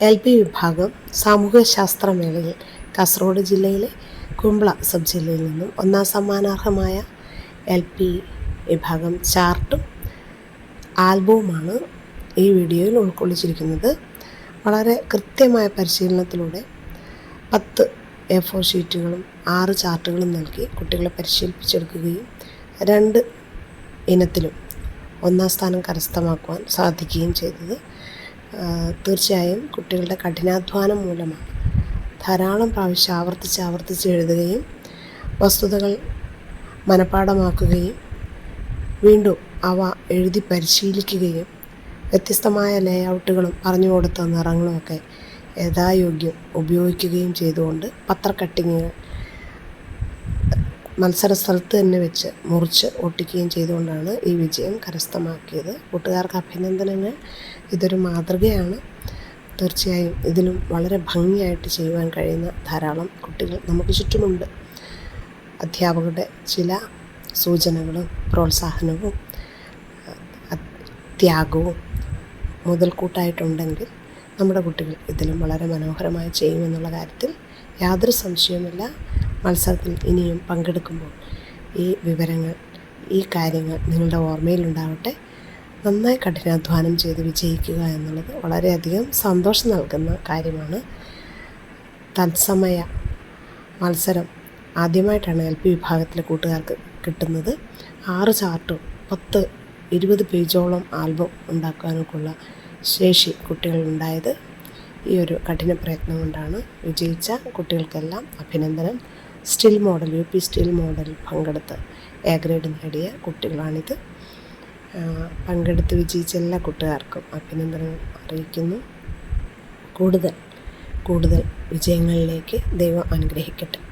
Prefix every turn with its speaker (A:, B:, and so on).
A: L P വിഭാഗം സാമൂഹ്യശാസ്ത്ര മേളയിൽ കാസർഗോഡ് ജില്ലയിലെ കുമ്പള സബ് ജില്ലയിൽ നിന്നും ഒന്നാം സമ്മാനാർഹമായ എൽ പി വിഭാഗം ചാർട്ടും ആൽബവുമാണ് ഈ വീഡിയോയിൽ ഉൾക്കൊള്ളിച്ചിരിക്കുന്നത്. വളരെ കൃത്യമായ പരിശീലനത്തിലൂടെ പത്ത് എ ഫോർ ഷീറ്റുകളും ആറ് ചാർട്ടുകളും നൽകി കുട്ടികളെ പരിശീലിപ്പിച്ചെടുക്കുകയും രണ്ട് ഇനത്തിലും ഒന്നാം സ്ഥാനം കരസ്ഥമാക്കുവാൻ സാധിക്കുകയും ചെയ്തത് തീർച്ചയായും കുട്ടികളുടെ കഠിനാധ്വാനം മൂലമാണ്. ധാരാളം പ്രാവശ്യം ആവർത്തിച്ച് ആവർത്തിച്ച് എഴുതുകയും വസ്തുതകൾ മനഃപ്പാടമാക്കുകയും വീണ്ടും അവ എഴുതി പരിശീലിക്കുകയും വ്യത്യസ്തമായ ലേഔട്ടുകളും പറഞ്ഞു കൊടുത്ത നിറങ്ങളുമൊക്കെ യഥായോഗ്യം ഉപയോഗിക്കുകയും ചെയ്തുകൊണ്ട് പത്ര കട്ടിങ്ങുകൾ മത്സര സ്ഥലത്ത് തന്നെ വെച്ച് മുറിച്ച് ഒട്ടിക്കുകയും ചെയ്തുകൊണ്ടാണ് ഈ വിജയം കരസ്ഥമാക്കിയത്. കൂട്ടുകാർക്ക് അഭിനന്ദനങ്ങൾ. ഇതൊരു മാതൃകയാണ്. തീർച്ചയായും ഇതിലും വളരെ ഭംഗിയായിട്ട് ചെയ്യുവാൻ കഴിയുന്ന ധാരാളം കുട്ടികൾ നമുക്ക് ചുറ്റുമുണ്ട്. അധ്യാപകരുടെ ചില സൂചനകളും പ്രോത്സാഹനവും ത്യാഗവും മുതൽക്കൂട്ടായിട്ടുണ്ടെങ്കിൽ നമ്മുടെ കുട്ടികൾ ഇതിലും വളരെ മനോഹരമായി ചെയ്യുമെന്നുള്ള കാര്യത്തിൽ യാതൊരു സംശയവുമില്ല. മത്സരത്തിൽ ഇനിയും പങ്കെടുക്കുമ്പോൾ ഈ വിവരങ്ങൾ ഈ കാര്യങ്ങൾ നിങ്ങളുടെ ഓർമ്മയിലുണ്ടാവട്ടെ. നന്നായി കഠിനാധ്വാനം ചെയ്ത് വിജയിക്കുക എന്നുള്ളത് വളരെയധികം സന്തോഷം നൽകുന്ന കാര്യമാണ്. തത്സമയ മത്സരം ആദ്യമായിട്ടാണ് എൽ പി വിഭാഗത്തിലെ കൂട്ടുകാർക്ക് കിട്ടുന്നത്. ആറ് ചാർട്ടും പത്ത് ഇരുപത് പേജോളം ആൽബം ഉണ്ടാക്കാനൊക്കെയുള്ള ശേഷി കുട്ടികളുണ്ടായത്. ഈ ഒരു കഠിന പ്രയത്നം കൊണ്ടാണ് വിജയിച്ച കുട്ടികൾക്കെല്ലാം അഭിനന്ദനം. Still model U P still model പങ്കെടുത്ത് എ ഗ്രേഡ് നേടിയ കുട്ടികളാണിത്. പങ്കെടുത്ത് വിജയിച്ച എല്ലാ കൂട്ടുകാർക്കും അഭിനന്ദനം അറിയിക്കുന്നു. കൂടുതൽ കൂടുതൽ വിജയങ്ങളിലേക്ക് ദൈവം അനുഗ്രഹിക്കട്ടെ.